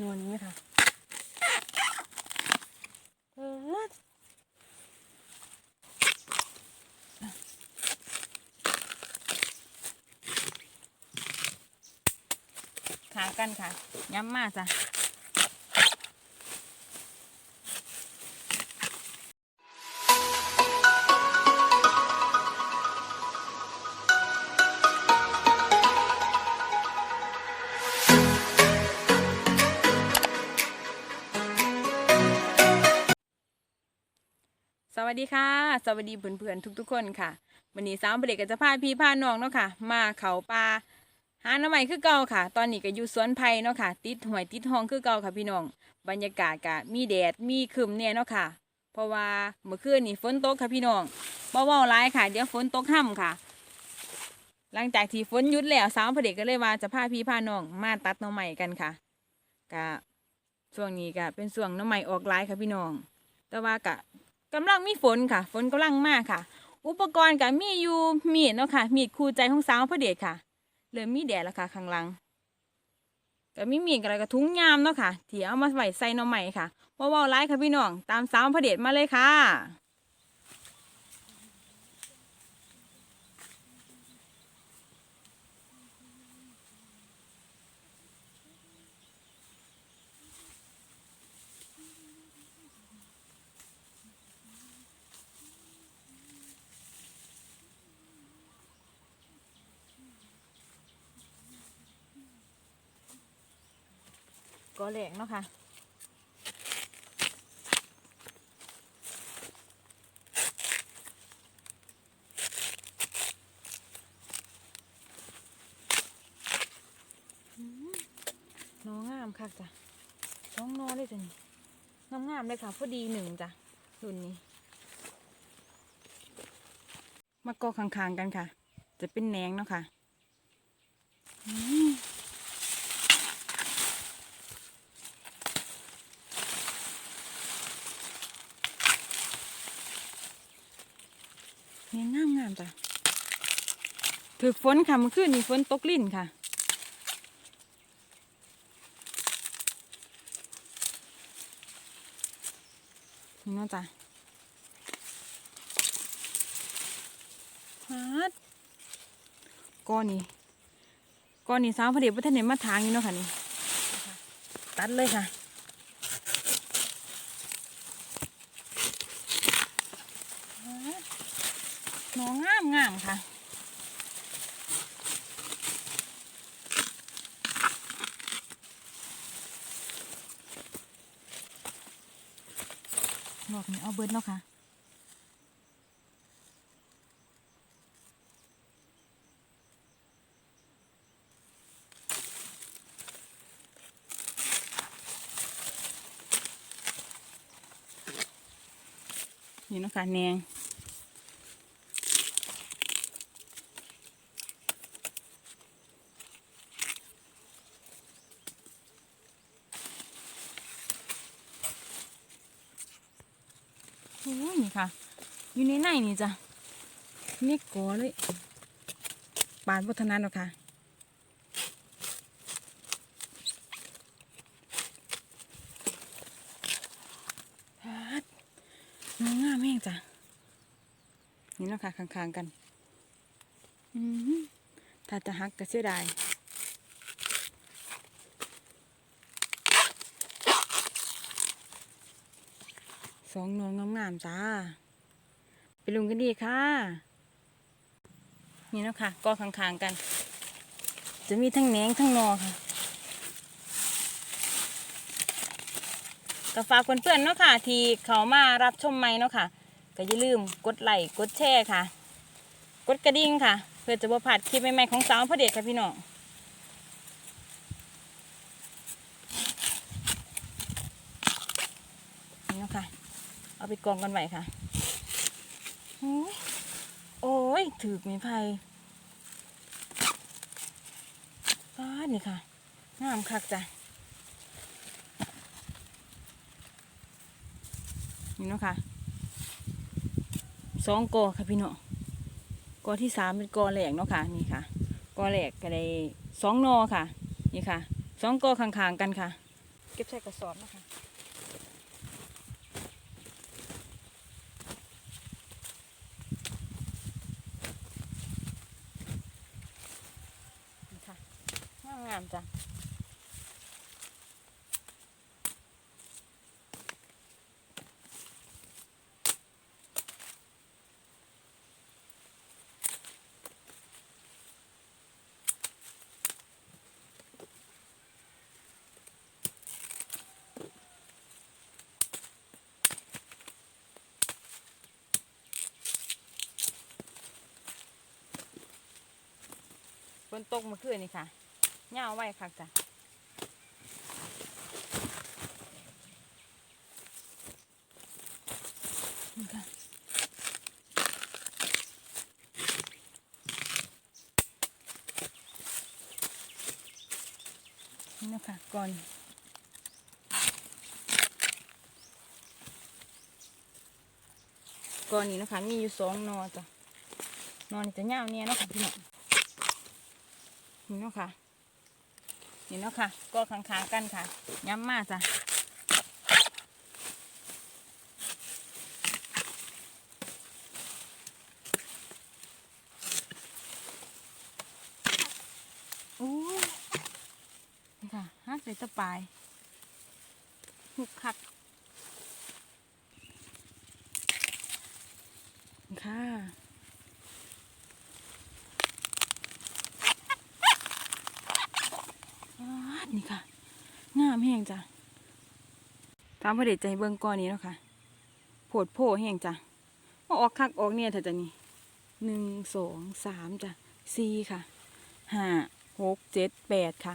นวลนี้ค่ะเออขากันค่ะย้ำมากจ้ะ สวัสดีเพื่อนๆทุก ๆ คนค่ะวันนี้สาวเด็กก็จะพาพี่พาน้องเนาะค่ะ มาเขาป่าหาหน้ำใหม่คือเก่าค่ะ ตอนนี้ก็อยู่สวนไผ่เนาะค่ะ ติดหวยติดห้องคือเก่าค่ะพี่น้อง บรรยากาศก็มีแดดมีคึมเนี่ยเนาะค่ะ เพราะว่าเมื่อคืนนี่ฝนตกค่ะพี่น้องบ่เว้าร้ายค่ะ เดี๋ยวฝนตกห่ำค่ะ หลังจากที่ฝนหยุดแล้วสาวเด็กก็เลยว่าจะพาพี่พาน้องมาตัดหน่อใหม่กันค่ะก็ช่วงนี้ก็เป็นช่วงหน่อใหม่ออกหลายค่ะพี่น้อง แต่ว่าก็ กำลังมีฝนค่ะ ฝนกำลังมากค่ะ อุปกรณ์กับมีอยู่มีดเนาะค่ะ มีดคู่ใจของสาวพระเดชค่ะเริ่มมีแดดแล้วค่ะข้างหลังก็มีมีดอะไรก็ทุงยามเนาะค่ะที่เอามาใส่ใส่หน่อใหม่ค่ะว่าว่าร้ายค่ะพี่น้อง ตามสาวพระเดชมาเลยค่ะ ก็แหลกเนาะค่ะน้องงามค่ะจ้ะน้องนอเลยจ้ะนี่งามงามๆเลยค่ะ พอดีหนึ่งจ้ะรุ่นนี้ มากอข้างๆกันค่ะ จะเป็นแหนงเนาะค่ะอืมแหนงงามจ้ะถือฝนค่ะเมื่อคืนนี้ฝนตกลิ่นค่ะ นี่เนาะจ้ะฮัดก้อนนี้ก้อนนี้สาวพอดีพัฒนเนมาทางนี้เนาะค่ะนี่ตัดเลยค่ะฮัดหนอ งามค่ะดอกนี้เอาเบิร์ดเนาะค่ะนี่นาะคะแนง ค่ะ อยู่ในในนี่จ้ะนี่ก่อเลยปานวัฒนาเนาะค่ะฮัดน้องง่ามแม่งจ้ะนี่เนาะค่ะข้างๆกัน อือหือถ้าจะหักก็เสียดาย สองนวลงามๆจ้า ไปลุงกันดีค่ะ นี่เนาะค่ะก็ข้างๆกัน จะมีทั้งแหนงทั้งนอค่ะก็ฝากเพื่อนๆเนาะค่ะ ที่เขามารับชมใหม่เนาะค่ะ ก็อย่าลืมกดไลค์กดแชร์ค่ะ กดกระดิ่งค่ะ เพื่อจะบ่พลาดคลิปใหม่ๆของสาวพระเดชค่ะพี่น้องนี่เนาะค่ะ เอาไปกองกันไว้ค่ะ โอ้ยถือม้ไผ่ป้าดนี่ค่ะงามคักจ้ะนี่เนาะค่ะสองกอค่ะพี่เนาะกอที่สามเป็นกอแหลกเนาะค่ะนี่ค่ะกอแหลกก็ได้สองนอค่ะ นี่ค่ะสองกอข้างๆกันค่ะกก็บใส่กระสอบนะคะ ฝนตกเมื่อคืนนี่ค่ะเงาไว้ค่ะจ้ะนี่ค่ะนี่นะคะก่อนก่อนนี้นะคะมีอยู่สองนอจ้ะนอนนี่จะเงาเนี่ยนะคะพี่น้อง นี่เนาะค่ะนี่เนาะค่ะ ก็ค้างๆกันค่ะ ย้ำมาจ้ะอู้นี่ค่ะฮักใส่ตะปายหุกคักนี่ค่ะ อ๊าดนี่ค่ะ งาม แห้งจ้ะตามพระเดชใจเบื้องก้อนนี้เนาะค่ะโผดโพแห้งจ้ะมาออกคักออกเนี่ยเถอะจ้ะนี่หนึ่งสองสามจ้ะสี่ค่ะห้าหกเจ็ดแปดค่ะ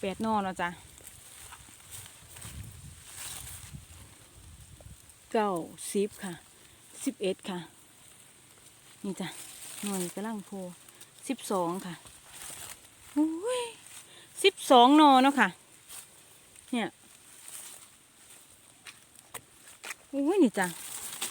แปดนอนแล้วจ้ะเก้าสิบค่ะสิบเอ็ดค่ะ นี่จ้ะหน่วยกำลังโพสิบสองค่ะอุ้ยสิบสองนอเนาะค่ะ เนี่ยอุ้ยนี่จ้ะ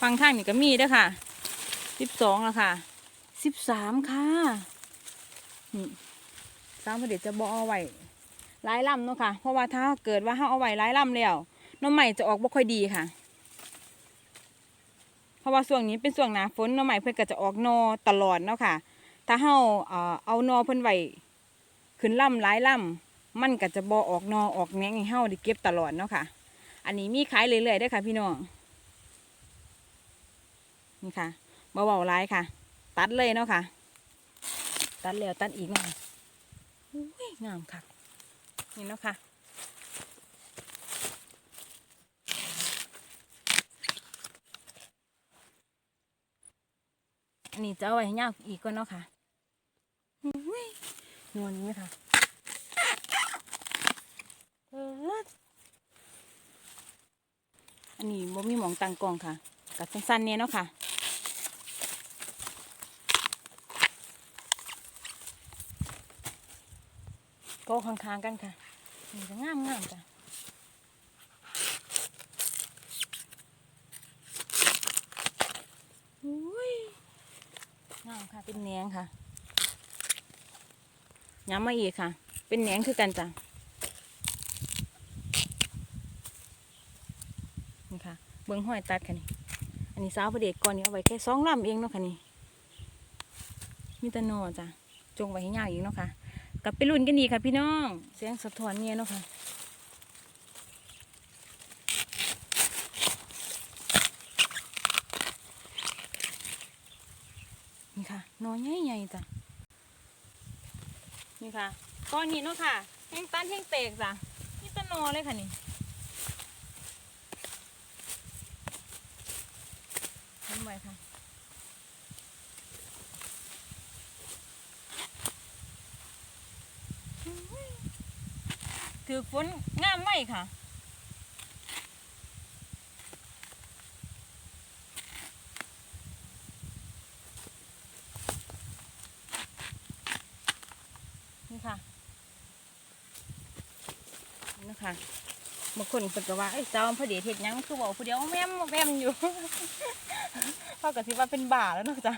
ฟังทางนี่ก็มีด้อค่ะสิบสองแล้วค่ะสิบสามค่ะนี่สามพระเดชจะบอเอาไว้หลายลำเนาะค่ะ เพราะว่าถ้าเกิดว่าเขาเอาไว้หลายลำแล้วน้องใหม่จะออกบ่ค่อยดีค่ะ เพราะว่าช่วงนี้เป็นช่วงหนาฝนน้องใหม่เพิ่นก็จะออกนอตลอดเนาะค่ะ ถ้าเฮาเอ่อเอานอเพิ่นไว้ขึ้นล่ำหลายล่ำ มันก็จะบอออกนอออกแหนงให้เฮาได้เก็บตลอดเนาะค่ะ อันนี้มีขายเรื่อยๆได้ค่ะ พี่น้อง นี่ค่ะเบาๆร้ายค่ะ ตัดเลยเนาะค่ะ ตัดแล้วตัดอีกนะอุ้ยงามค่ะ นี่เนาะค่ะอันนี้จะเอาไว้ให้ยาวอีกก่อนเนาะค่ะอุ้ยนวลนี้ไหมคะเออ อันนี้บ่มีหมองตังกองค่ะกัดสั้นๆเนี่ยเนาะค่ะก็ค้างๆกันค่ะนี่จะงามงามๆจ้ะอุ้ยงามค่ะเป็นแหนงค่ะย้ำมาอีกค่ะ เป็นแหนงคือกันจ้ะ นี่ค่ะ เบิ้งห้อยตัดค่ะนี่ อันนี้สาวประเดกก่อนนี่เอาไว้แค่สองลำเองเนาะค่ะนี่ มีแตะนอจ้ะ จงไว้ให้ยาวอีกเนาะค่ะ กลับไปรุ่นกันดีค่ะพี่น้อง เสียงสะท้อนเนี่ยเนาะค่ะนี่ค่ะนอนใหญ่ๆจ้ะ นี่ค่ะก้อนนี้เนาะค่ะ แห้งตันแห้งเตกจ้ะนี่ตะนอเลยค่ะนี่ทำ ไว้ค่ะถือฝนงามไหมค่ะนี่ค่ะนี่นะคะ บางคนเป็นก็ว่าเอ้เจ้าพอดีเห็ดหยังคือบอกผู้เดียวแม่มแม่มอยู่เพราะกับที่ว่าเป็นบ่าแล้วเนาะจ้ะ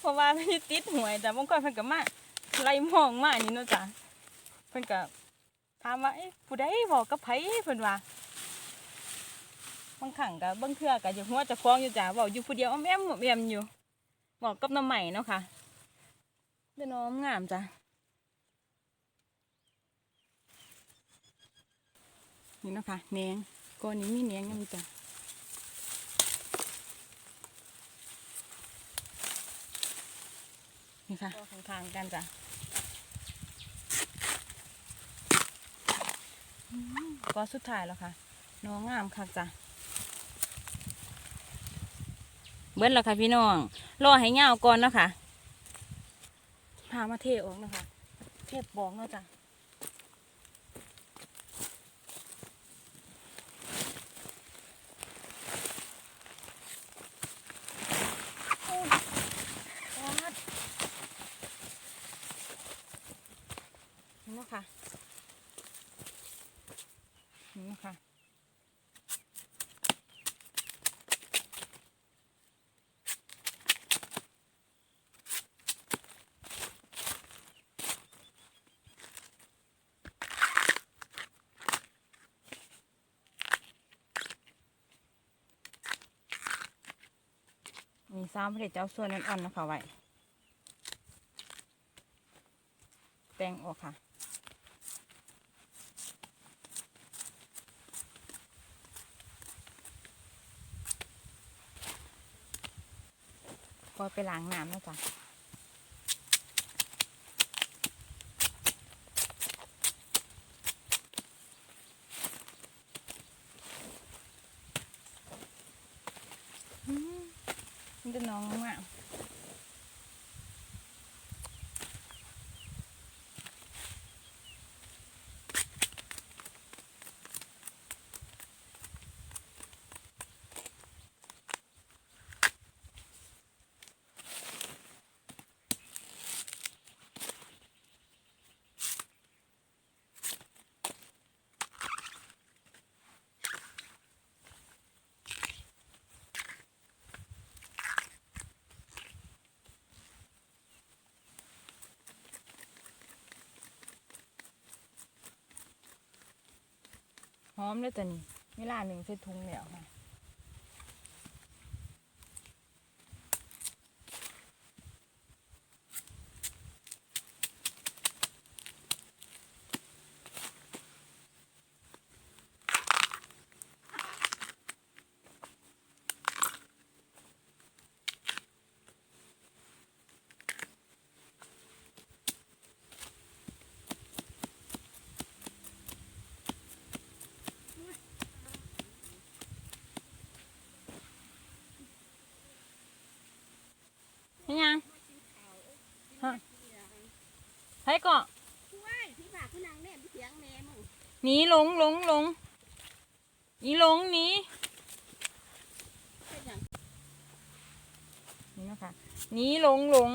เพราะว่าไม่ได้ติดหวยแต่บางคนเพิ่นก็มาไล่มองมาอันนี้เนาะจ้ะเพิ่นก็ถามว่าเอ๊ะผู้ใดบอกกับไผเพิ่นว่าบางครั้งก็บางเทื่อก็อยากหัวจะคล้องอยู่จ้ะเว้าอยู่ผู้เดียวอ้อมแอมอมแอมอยู่บอกกับน้ำใหม่เนาะค่ะเด้อน้องงามจ้ะ นี่เนะคะแหนงก้อนนี้มีแหนงยังจ้ะนี่ค่ะข้างกันจ้ะก็สุดท้ายแล้วค่ะ น้องงามคักจ้ะเบิ้ลแล้วค่ะพี่น้องรอให้เงาก่อนเนาะคะพามาเทออกเนาะคะเทปองเนาะจ้ะโอ้ยวัด นี่เนาะค่ะนี่นะคะมีซ้ำผลิตเจ้าส่วนนั้นอ่อนนะคะไว้ แตงออกค่ะ ก็ไปล้างน้ำนะจ้ะ หอมเลยแต่นี่เวลาหนึ่งใส่ถุงแล้วค่ะ ก่อนว้ายพี่ฝากพี่นางเนี่ยพี่เสียงแม่มึงหนีหลงหลงหลงหนีหลงหนีเป็นหยังนี่นะคะหนีหลงหลง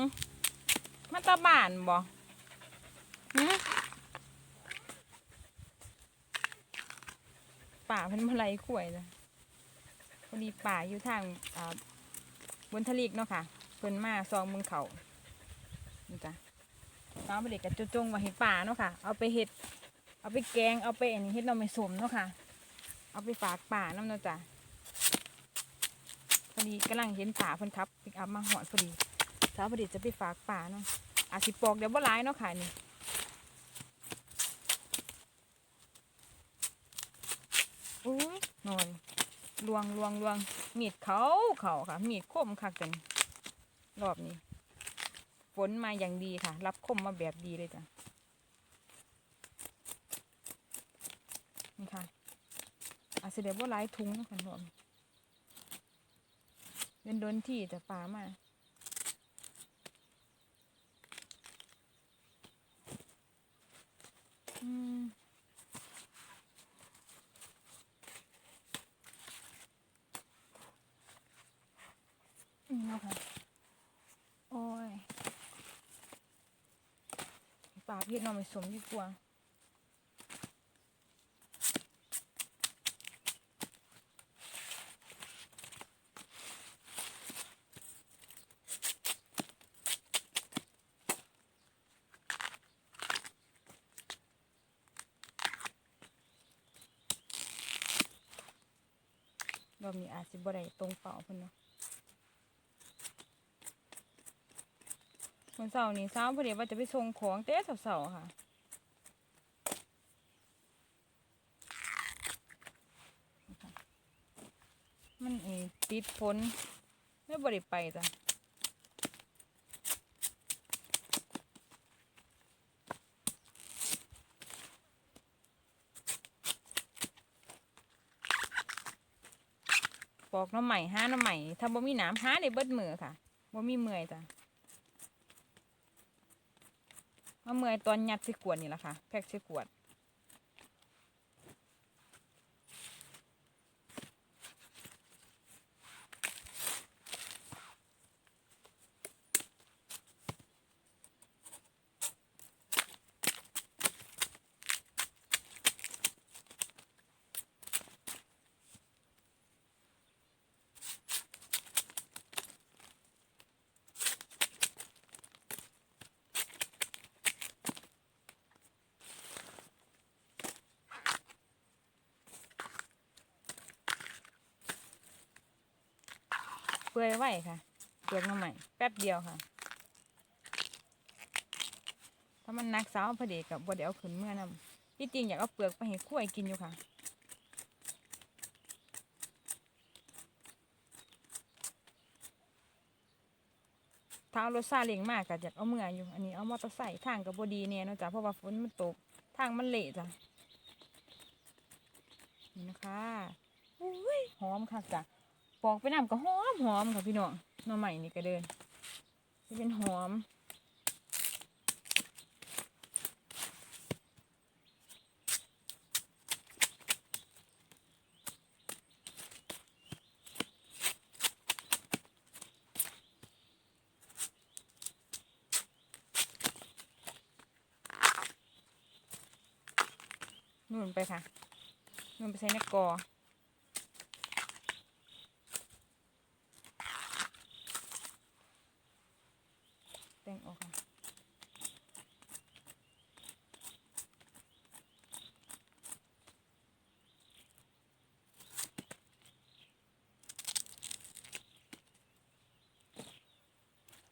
มาตาบ้านบ่หึป่าเป็นมาไลข่วยเลยพอดีป่าอยู่ทางอ่าบนทะเลกเนาะค่ะเพิ่นมาซองเมืองเขานี่จ้ะ น้องไปเด็กกับจุจงว่าเห็ดป่าเนาะค่ะ เอาไปเห็ด เอาไปแกง เอาไปอันนี้เฮ็ดเราไม่สมเนาะค่ะ เอาไปฝากป่าน้ำเนาะจ้ะพอดีกำลังเห็นป่าเพิ่นครับปิกอัพมาหอดพอดีสาวพอดีจะไปฝากป่าเนาะอาจสิปอกเดี๋ยวบ่ร้ายเนาะค่ะนี่อุ้ยหนอยลวงลวงลวงมีดเขาเขาค่ะ มีดคมคักกันรอบนี้ ฝนมาอย่างดีค่ะ รับคมมาแบบดีเลยจ้ะนี่ค่ะอาจจะเดียว่าหลายทุงนะคันผมเป็นโดนที่จะปลามาอืม ห็ดนไม้สมดีกว่าเรามีอาชีพอะไรตรงเป่าเพิ่นเนาะ วันเสาร์นี้เช้าพอดีว่าจะไปส่งของเต้เสาร์ๆค่ะ มันเอติดฝนไม่บริไปจ้ะปอกน้ำใหม่ห้าน้ำใหม่ถ้าบ่มีน้ำห้าในเบิดมือค่ะบ่มีเมื่อยจ้ะ มาเมื่อยตอนยัดใส่ขวดนี่แหละค่ะ แพ็กใส่ขวด ค่ะเปลือกมาใหม่แป๊บเดียวค่ะ ถ้ามันนักสาวพอดีกับบไดเอาขึ้นเมื่อนำที่จริงอยากเอาเปลือกไปให้กล้วกินอยู่ค่ะถ้าเอารถซาเล้งมากก็อยากเอาเมื่ออยู่ อันนี้เอามอเตอร์ไซค์ทางกับบดีเนี่ยนะจ๊ะเพราะว่าฝนมันตกทางมันเละจ้ะนี่นะคะอุ้ยหอมค่ะจ้ะ ปอกไปน้ำก็หอมหอมค่ะพี่น้องหน่อใหม่นี่ก็เดินจะเป็นหอมนู่นไปค่ะนู่นไปใส่ในกอ แต่งออกค่ะ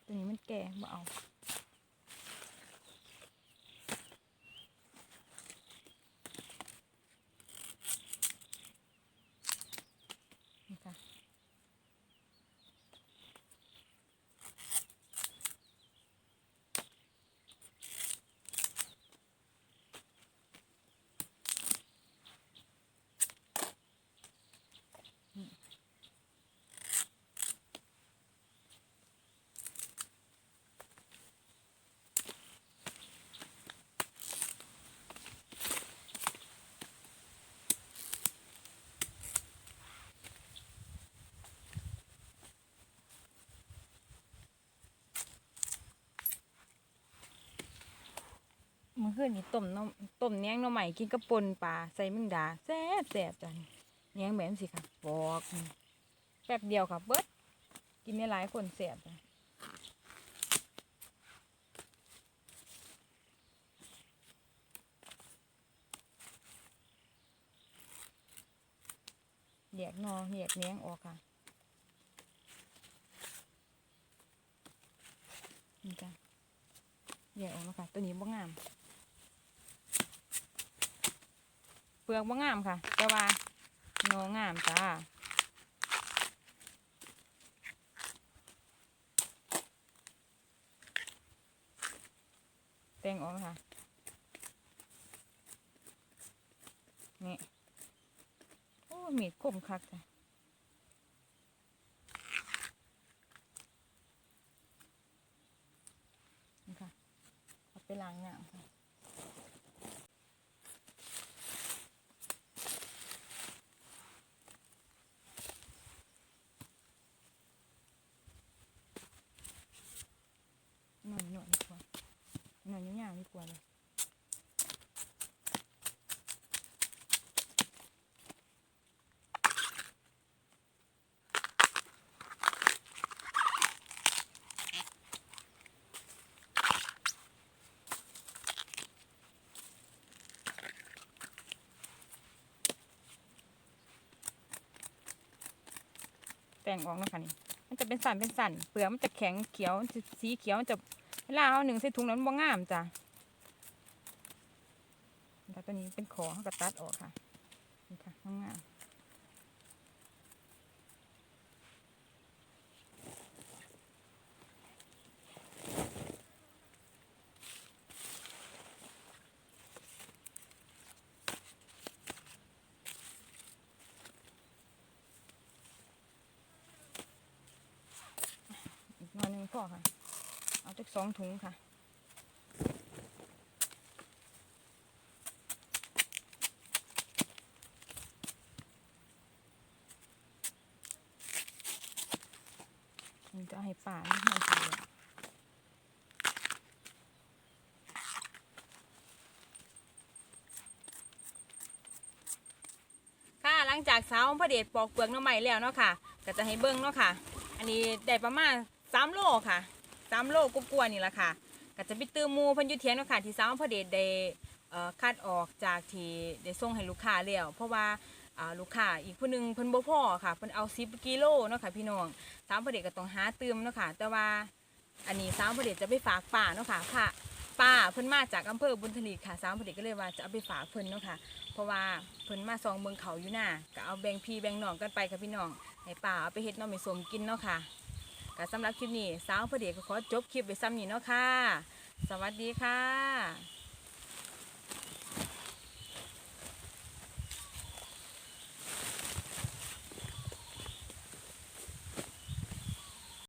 ตัวนี้มันแก่มาเอา นี่ค่ะ มื่อคืนนี้ต้มน้ำต้มเนี้ยงน้ำใหม่กินกระปนปลาใส่มึงดาแซ่บแซ่บจ้ะนี่เนี้ยงแบบสิค่ะบอกแป๊บเดียวค่ะเบิดกินได้หลายคนแซ่บจ้ะแยกนอแยกเนี้ยงออกค่ะนี่จ้ะแยกออกแล้วค่ะตัวนี้บ่งาม เปลือกบ่งามค่ะ แต่ว่าโนงามจ้าแต่งออกค่ะ นี่ โอ้มีดคมคักจ้ะนี่ค่ะเอาไปล้างน้ำค่ะ หน่อยหน่อยดีกว่าหน่อยยาวๆดีกว่าเลย แต่งออกนะคะนี่มันจะเป็นสันเป็นสันเปลือกมันจะแข็งเขียวสีเขียวมันจะเวลาเอาหนึ่งใส่ถุงแล้วมันบ่งามจ้ะแล้วตัวนี้เป็นขอเขาก็ตัดออกค่ะนี่ค่ะงามๆอีกหน่อยหนึงพอ ค่ะ เอาจากสองถุงค่ะ มันจะให้ป่าไม่ให้เสียค่ะหลังจากสาวพระเดชปอกเปลือกน้ำใหม่แล้วเนาะค่ะ ก็จะให้เบิ้งเนาะค่ะ อันนี้ได้ประมาณ 3โลค่ะ3โลกกว่าๆนี่แหละค่ะก็จะไปตื้อมูเพันอยุเทียงเนาะค่ะที่สาวพระเดชได้คัดออกจากที่ได้ส่งให้ลูกค้าแล้วเพราะว่าลูกค้าอีกผู้หนึงเพิ่นบ่พอค่ะเพิ่นเอา10กิโลเนาะค่ะพี่น้องสาวพระเดชก็ต้องหาเติมเนาะค่ะแต่ว่าอันนี้สาวพระเดชจะไปฝากป้าเนาะค่ะค่ะป้าเพิ่นมาจากอำเภอบุญทลีค่ะสาวพระเดชก็เลยว่าจะเอาไปฝากเพิ่นเนาะค่ะ เพราะว่าเพิ่นมาซองเมืองเขาอยู่น่ะก็เอาแบ่งพี่แบ่งน้องกันไปค่ะพี่น้องให้ป้าเอาไปเฮ็ดน้องไม่สมกินเนาะค่ะ สำหรับคลิปนี้สาวพระเดชก็ขอจบคลิปไปซ้ำนี้เนาะค่ะ สวัสดีค่ะ